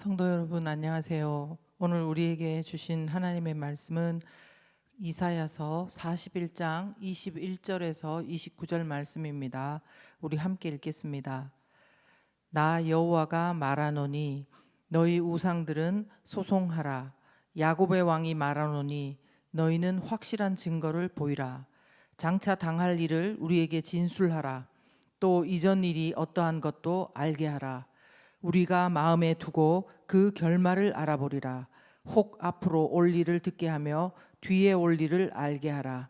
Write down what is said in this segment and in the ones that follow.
성도 여러분 안녕하세요. 오늘 우리에게 주신 하나님의 말씀은 이사야서 41장 21절에서 29절 말씀입니다. 우리 함께 읽겠습니다. 나 여호와가 말하노니 너희 우상들은 소송하라 야곱의 왕이 말하노니 너희는 확실한 증거를 보이라 장차 당할 일을 우리에게 진술하라 또 이전 일이 어떠한 것도 알게 하라 우리가 마음에 두고 그 결말을 알아보리라. 혹 앞으로 올 일을 듣게 하며 뒤에 올 일을 알게 하라.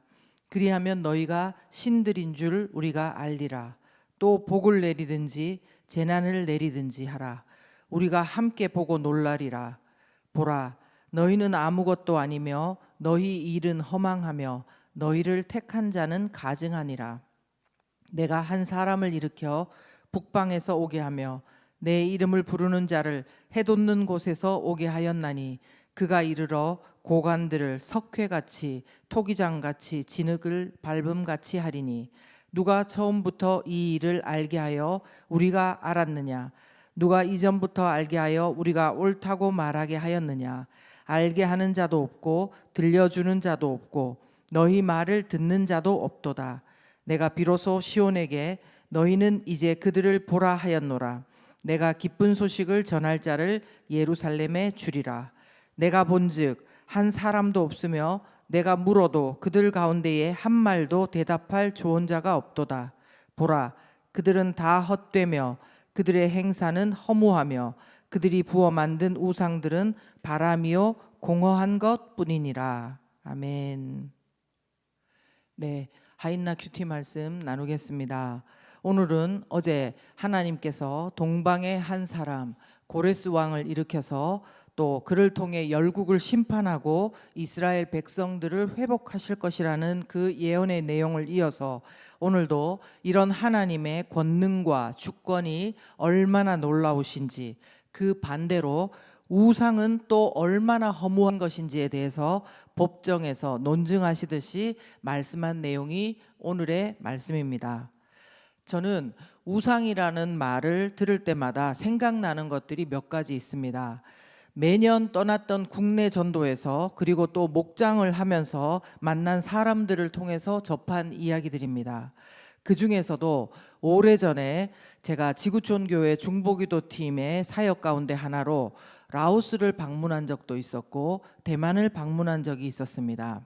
그리하면 너희가 신들인 줄 우리가 알리라. 또 복을 내리든지 재난을 내리든지 하라. 우리가 함께 보고 놀라리라. 보라, 너희는 아무것도 아니며 너희 일은 허망하며 너희를 택한 자는 가증하니라. 내가 한 사람을 일으켜 북방에서 오게 하며 내 이름을 부르는 자를 해돋는 곳에서 오게 하였나니 그가 이르러 고관들을 석회같이 토기장같이 진흙을 밟음같이 하리니 누가 처음부터 이 일을 알게 하여 우리가 알았느냐? 누가 이전부터 알게 하여 우리가 옳다고 말하게 하였느냐? 알게 하는 자도 없고 들려주는 자도 없고 너희 말을 듣는 자도 없도다. 내가 비로소 시온에게 너희는 이제 그들을 보라 하였노라 내가 기쁜 소식을 전할 자를 예루살렘에 주리라. 내가 본즉 한 사람도 없으며 내가 물어도 그들 가운데에 한 말도 대답할 조언자가 없도다. 보라, 그들은 다 헛되며 그들의 행사는 허무하며 그들이 부어 만든 우상들은 바람이요 공허한 것뿐이니라. 아멘. 네, 하인나 큐티 말씀 나누겠습니다. 오늘은 어제 하나님께서 동방의 한 사람 고레스 왕을 일으켜서 또 그를 통해 열국을 심판하고 이스라엘 백성들을 회복하실 것이라는 그 예언의 내용을 이어서 오늘도 이런 하나님의 권능과 주권이 얼마나 놀라우신지 그 반대로 우상은 또 얼마나 허무한 것인지에 대해서 법정에서 논증하시듯이 말씀한 내용이 오늘의 말씀입니다. 저는 우상이라는 말을 들을 때마다 생각나는 것들이 몇 가지 있습니다. 매년 떠났던 국내 전도에서 그리고 또 목장을 하면서 만난 사람들을 통해서 접한 이야기들입니다. 그 중에서도 오래전에 제가 지구촌 교회 중보기도 팀의 사역 가운데 하나로 라오스를 방문한 적도 있었고 대만을 방문한 적이 있었습니다.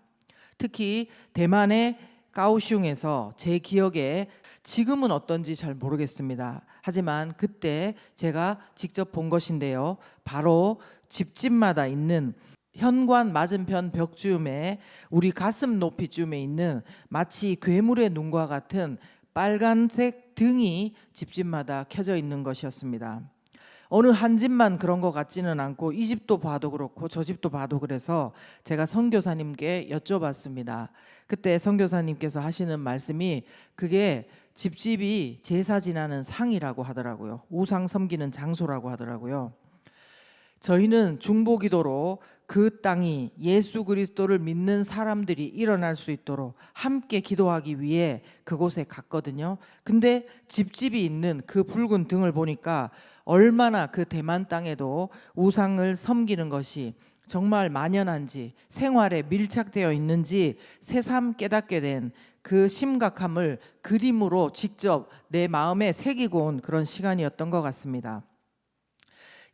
특히 대만의 까오슝에서 제 기억에 지금은 어떤지 잘 모르겠습니다. 하지만 그때 제가 직접 본 것인데요. 바로 집집마다 있는 현관 맞은편 벽주음에 우리 가슴 높이쯤에 있는 마치 괴물의 눈과 같은 빨간색 등이 집집마다 켜져 있는 것이었습니다. 어느 한 집만 그런 것 같지는 않고 이 집도 봐도 그렇고 저 집도 봐도 그래서 제가 선교사님께 여쭤봤습니다. 그때 선교사님께서 하시는 말씀이 그게 집집이 제사 지나는 상이라고 하더라고요. 우상 섬기는 장소라고 하더라고요. 저희는 중보기도로 그 땅이 예수 그리스도를 믿는 사람들이 일어날 수 있도록 함께 기도하기 위해 그곳에 갔거든요. 근데 집집이 있는 그 붉은 등을 보니까 얼마나 그 대만 땅에도 우상을 섬기는 것이 정말 만연한지 생활에 밀착되어 있는지 새삼 깨닫게 된 그 심각함을 그림으로 직접 내 마음에 새기고 온 그런 시간이었던 것 같습니다.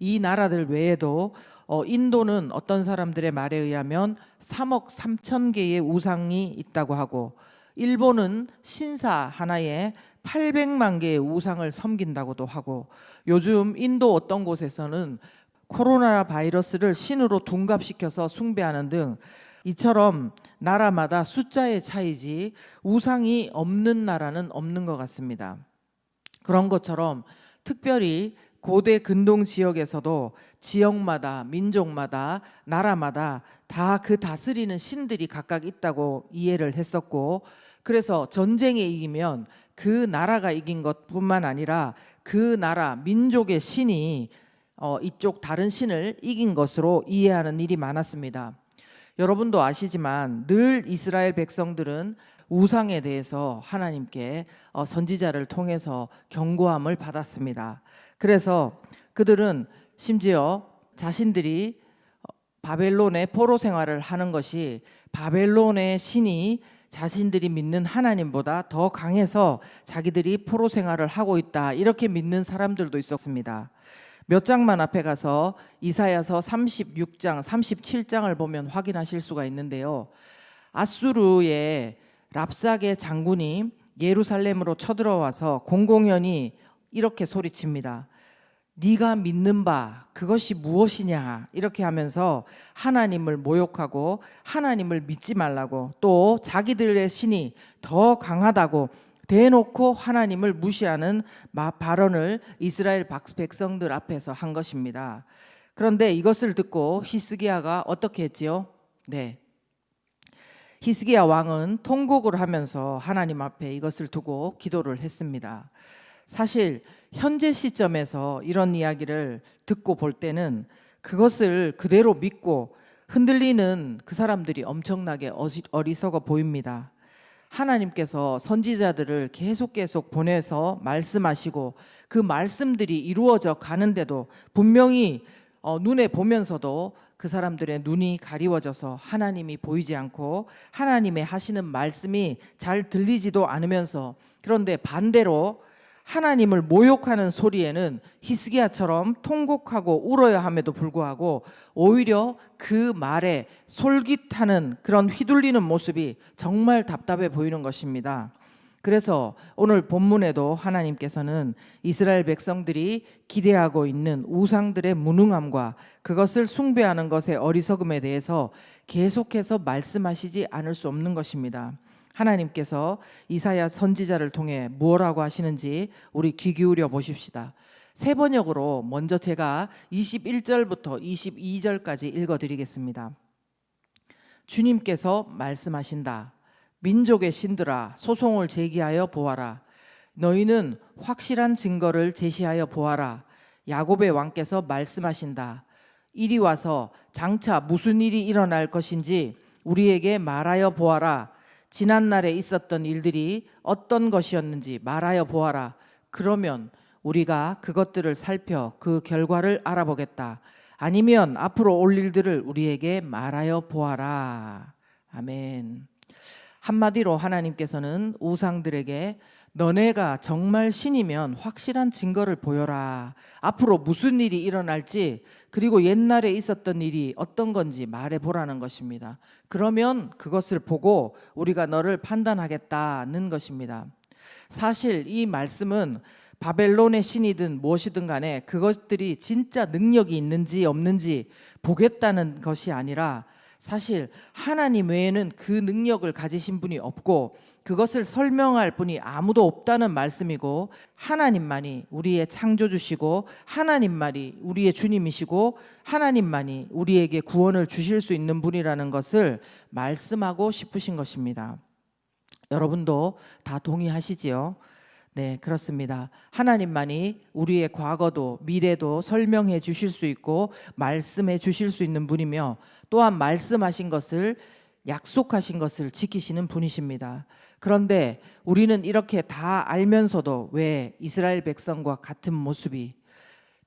이 나라들 외에도 어, 인도는 어떤 사람들의 말에 의하면 3억 3천 개의 우상이 있다고 하고 일본은 신사 하나에 800만 개의 우상을 섬긴다고도 하고 요즘 인도 어떤 곳에서는 코로나 바이러스를 신으로 둔갑시켜서 숭배하는 등 이처럼 나라마다 숫자의 차이지 우상이 없는 나라는 없는 것 같습니다. 그런 것처럼 특별히 고대 근동 지역에서도 지역마다 민족마다 나라마다 다 그 다스리는 신들이 각각 있다고 이해를 했었고 그래서 전쟁에 이기면 그 나라가 이긴 것뿐만 아니라 그 나라 민족의 신이 어, 이쪽 다른 신을 이긴 것으로 이해하는 일이 많았습니다. 여러분도 아시지만 늘 이스라엘 백성들은 우상에 대해서 하나님께 어, 선지자를 통해서 경고함을 받았습니다. 그래서 그들은 심지어 자신들이 바벨론의 포로 생활을 하는 것이 바벨론의 신이 자신들이 믿는 하나님보다 더 강해서 자기들이 포로 생활을 하고 있다. 이렇게 믿는 사람들도 있었습니다. 몇 장만 앞에 가서 이사야서 36장, 37장을 보면 확인하실 수가 있는데요. 아수르의 랍삭의 장군이 예루살렘으로 쳐들어와서 공공연히 이렇게 소리칩니다. 네가 믿는 바 그것이 무엇이냐 이렇게 하면서 하나님을 모욕하고 하나님을 믿지 말라고 또 자기들의 신이 더 강하다고 대놓고 하나님을 무시하는 마- 발언을 이스라엘 박- 백성들 앞에서 한 것입니다. 그런데 이것을 듣고 히스기야가 어떻게 했지요? 네. 히스기야 왕은 통곡을 하면서 하나님 앞에 이것을 두고 기도를 했습니다. 사실 현재 시점에서 이런 이야기를 듣고 볼 때는 그것을 그대로 믿고 흔들리는 그 사람들이 엄청나게 어리석어 보입니다. 하나님께서 선지자들을 계속 계속 보내서 말씀하시고 그 말씀들이 이루어져 가는데도 분명히 어, 눈에 보면서도 그 사람들의 눈이 가리워져서 하나님이 보이지 않고 하나님의 하시는 말씀이 잘 들리지도 않으면서 그런데 반대로 하나님을 모욕하는 소리에는 히스기야처럼 통곡하고 울어야 함에도 불구하고 오히려 그 말에 솔깃하는 그런 휘둘리는 모습이 정말 답답해 보이는 것입니다. 그래서 오늘 본문에도 하나님께서는 이스라엘 백성들이 기대하고 있는 우상들의 무능함과 그것을 숭배하는 것의 어리석음에 대해서 계속해서 말씀하시지 않을 수 없는 것입니다. 하나님께서 이사야 선지자를 통해 무엇라고 하시는지 우리 귀 기울여 보십시다. 세 번역으로 먼저 제가 21절부터 22절까지 읽어 드리겠습니다. 주님께서 말씀하신다. 민족의 신들아 소송을 제기하여 보아라. 너희는 확실한 증거를 제시하여 보아라. 야곱의 왕께서 말씀하신다. 이리 와서 장차 무슨 일이 일어날 것인지 우리에게 말하여 보아라. 지난 날에 있었던 일들이 어떤 것이었는지 말하여 보아라. 그러면 우리가 그것들을 살펴 그 결과를 알아보겠다. 아니면 앞으로 올 일들을 우리에게 말하여 보아라. 아멘. 한마디로 하나님께서는 우상들에게 너네가 정말 신이면 확실한 증거를 보여라. 앞으로 무슨 일이 일어날지 그리고 옛날에 있었던 일이 어떤 건지 말해 보라는 것입니다. 그러면 그것을 보고 우리가 너를 판단하겠다는 것입니다. 사실 이 말씀은 바벨론의 신이든 무엇이든 간에 그것들이 진짜 능력이 있는지 없는지 보겠다는 것이 아니라 사실 하나님 외에는 그 능력을 가지신 분이 없고 그것을 설명할 분이 아무도 없다는 말씀이고 하나님만이 우리의 창조주시고 하나님만이 우리의 주님이시고 하나님만이 우리에게 구원을 주실 수 있는 분이라는 것을 말씀하고 싶으신 것입니다. 여러분도 다 동의하시지요? 네, 그렇습니다. 하나님만이 우리의 과거도 미래도 설명해 주실 수 있고 말씀해 주실 수 있는 분이며 또한 말씀하신 것을 약속하신 것을 지키시는 분이십니다. 그런데 우리는 이렇게 다 알면서도 왜 이스라엘 백성과 같은 모습이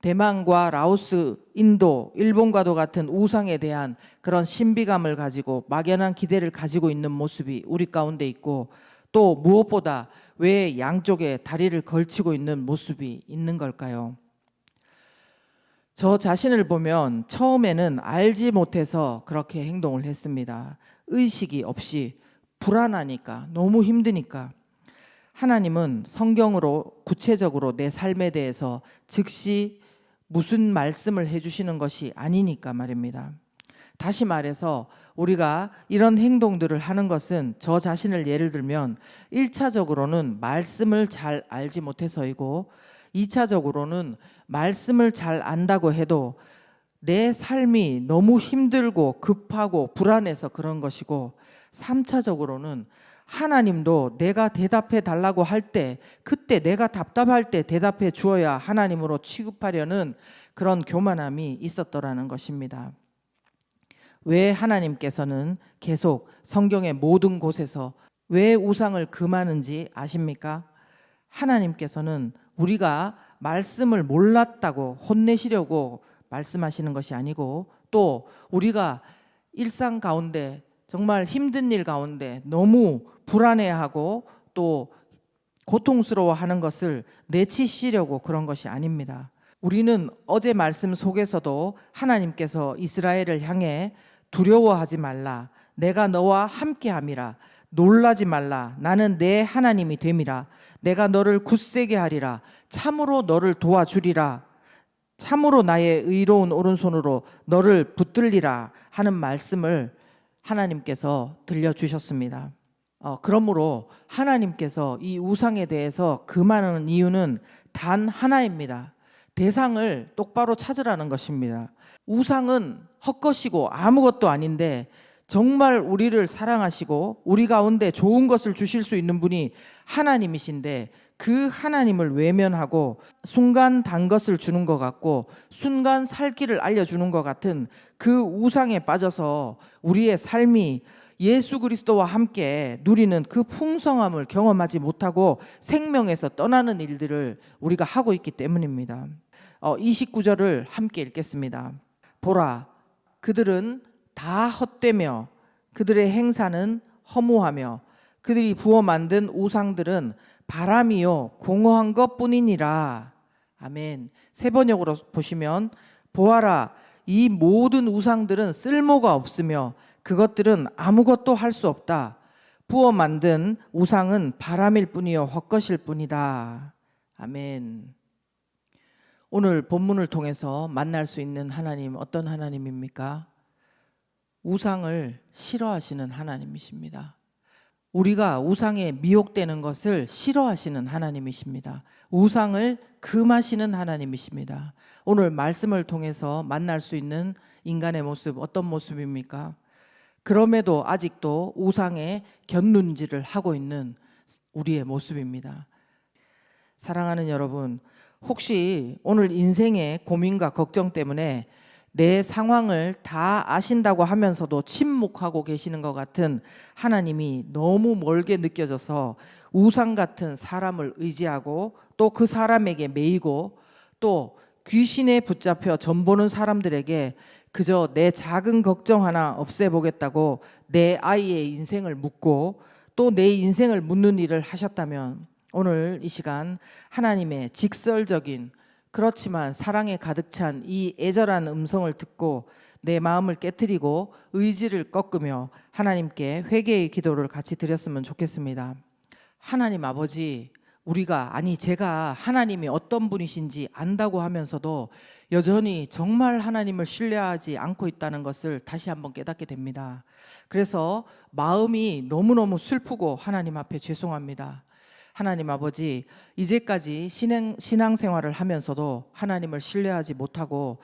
대만과 라오스, 인도, 일본과도 같은 우상에 대한 그런 신비감을 가지고 막연한 기대를 가지고 있는 모습이 우리 가운데 있고 또 무엇보다 왜 양쪽에 다리를 걸치고 있는 모습이 있는 걸까요? 저 자신을 보면 처음에는 알지 못해서 그렇게 행동을 했습니다. 의식이 없이 불안하니까 너무 힘드니까 하나님은 성경으로 구체적으로 내 삶에 대해서 즉시 무슨 말씀을 해주시는 것이 아니니까 말입니다. 다시 말해서 우리가 이런 행동들을 하는 것은 저 자신을 예를 들면 1차적으로는 말씀을 잘 알지 못해서이고 2차적으로는 말씀을 잘 안다고 해도 내 삶이 너무 힘들고 급하고 불안해서 그런 것이고 3차적으로는 하나님도 내가 대답해 달라고 할 때 그때 내가 답답할 때 대답해 주어야 하나님으로 취급하려는 그런 교만함이 있었더라는 것입니다. 왜 하나님께서는 계속 성경의 모든 곳에서 왜 우상을 금하는지 아십니까? 하나님께서는 우리가 말씀을 몰랐다고 혼내시려고 말씀하시는 것이 아니고 또 우리가 일상 가운데 정말 힘든 일 가운데 너무 불안해하고 또 고통스러워하는 것을 내치시려고 그런 것이 아닙니다. 우리는 어제 말씀 속에서도 하나님께서 이스라엘을 향해 두려워하지 말라. 내가 너와 함께함이라. 놀라지 말라. 나는 내 하나님이 됨이라. 내가 너를 굳세게 하리라. 참으로 너를 도와주리라. 참으로 나의 의로운 오른손으로 너를 붙들리라 하는 말씀을 하나님께서 들려주셨습니다. 어, 그러므로 하나님께서 이 우상에 대해서 금하는 이유는 단 하나입니다. 대상을 똑바로 찾으라는 것입니다. 우상은 헛것이고 아무것도 아닌데 정말 우리를 사랑하시고 우리 가운데 좋은 것을 주실 수 있는 분이 하나님이신데 그 하나님을 외면하고 순간 단 것을 주는 것 같고 순간 살 길을 알려주는 것 같은 그 우상에 빠져서 우리의 삶이 예수 그리스도와 함께 누리는 그 풍성함을 경험하지 못하고 생명에서 떠나는 일들을 우리가 하고 있기 때문입니다. 어, 29절을 함께 읽겠습니다. 보라, 그들은 다 헛되며 그들의 행사는 허무하며 그들이 부어 만든 우상들은 바람이요 공허한 것뿐이니라. 아멘. 세 번역으로 보시면 보아라 이 모든 우상들은 쓸모가 없으며 그것들은 아무것도 할 수 없다. 부어 만든 우상은 바람일 뿐이요 헛것일 뿐이다. 아멘. 오늘 본문을 통해서 만날 수 있는 하나님 어떤 하나님입니까? 우상을 싫어하시는 하나님이십니다. 우리가 우상에 미혹되는 것을 싫어하시는 하나님이십니다. 우상을 금하시는 하나님이십니다. 오늘 말씀을 통해서 만날 수 있는 인간의 모습 어떤 모습입니까? 그럼에도 아직도 우상에 견눈질을 하고 있는 우리의 모습입니다. 사랑하는 여러분, 혹시 오늘 인생의 고민과 걱정 때문에 내 상황을 다 아신다고 하면서도 침묵하고 계시는 것 같은 하나님이 너무 멀게 느껴져서 우상 같은 사람을 의지하고 또 그 사람에게 매이고 또 귀신에 붙잡혀 전보는 사람들에게 그저 내 작은 걱정 하나 없애보겠다고 내 아이의 인생을 묻고 또 내 인생을 묻는 일을 하셨다면 오늘 이 시간 하나님의 직설적인 그렇지만 사랑에 가득 찬 이 애절한 음성을 듣고 내 마음을 깨뜨리고 의지를 꺾으며 하나님께 회개의 기도를 같이 드렸으면 좋겠습니다. 하나님 아버지, 우리가 아니 제가 하나님이 어떤 분이신지 안다고 하면서도 여전히 정말 하나님을 신뢰하지 않고 있다는 것을 다시 한번 깨닫게 됩니다. 그래서 마음이 너무너무 슬프고 하나님 앞에 죄송합니다. 하나님 아버지, 이제까지 신앙, 신앙생활을 하면서도 하나님을 신뢰하지 못하고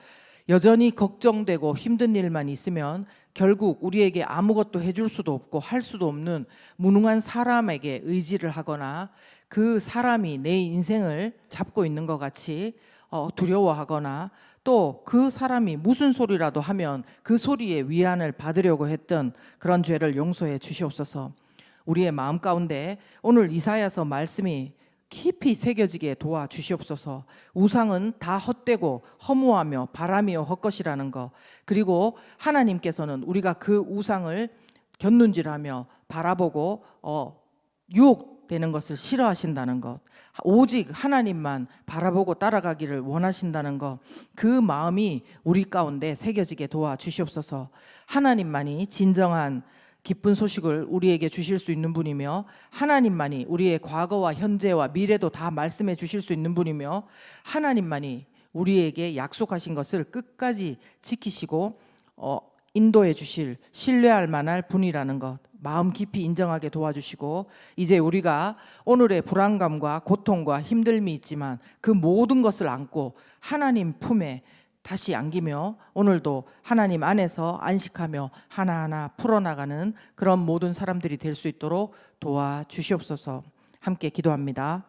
여전히 걱정되고 힘든 일만 있으면 결국 우리에게 아무것도 해줄 수도 없고 할 수도 없는 무능한 사람에게 의지를 하거나 그 사람이 내 인생을 잡고 있는 것 같이 어, 두려워하거나 또 그 사람이 무슨 소리라도 하면 그 소리에 위안을 받으려고 했던 그런 죄를 용서해 주시옵소서. 우리의 마음 가운데 오늘 이사야서 말씀이 깊이 새겨지게 도와 주시옵소서. 우상은 다 헛되고 허무하며 바람이요 헛것이라는 것. 그리고 하나님께서는 우리가 그 우상을 견눈질하며 바라보고 어, 유혹되는 것을 싫어하신다는 것. 오직 하나님만 바라보고 따라가기를 원하신다는 것. 그 마음이 우리 가운데 새겨지게 도와 주시옵소서. 하나님만이 진정한 기쁜 소식을 우리에게 주실 수 있는 분이며 하나님만이 우리의 과거와 현재와 미래도 다 말씀해 주실 수 있는 분이며 하나님만이 우리에게 약속하신 것을 끝까지 지키시고 어, 인도해 주실 신뢰할 만할 분이라는 것 마음 깊이 인정하게 도와주시고 이제 우리가 오늘의 불안감과 고통과 힘듦이 있지만 그 모든 것을 안고 하나님 품에 다시 안기며 오늘도 하나님 안에서 안식하며 하나하나 풀어나가는 그런 모든 사람들이 될 수 있도록 도와 주시옵소서 함께 기도합니다.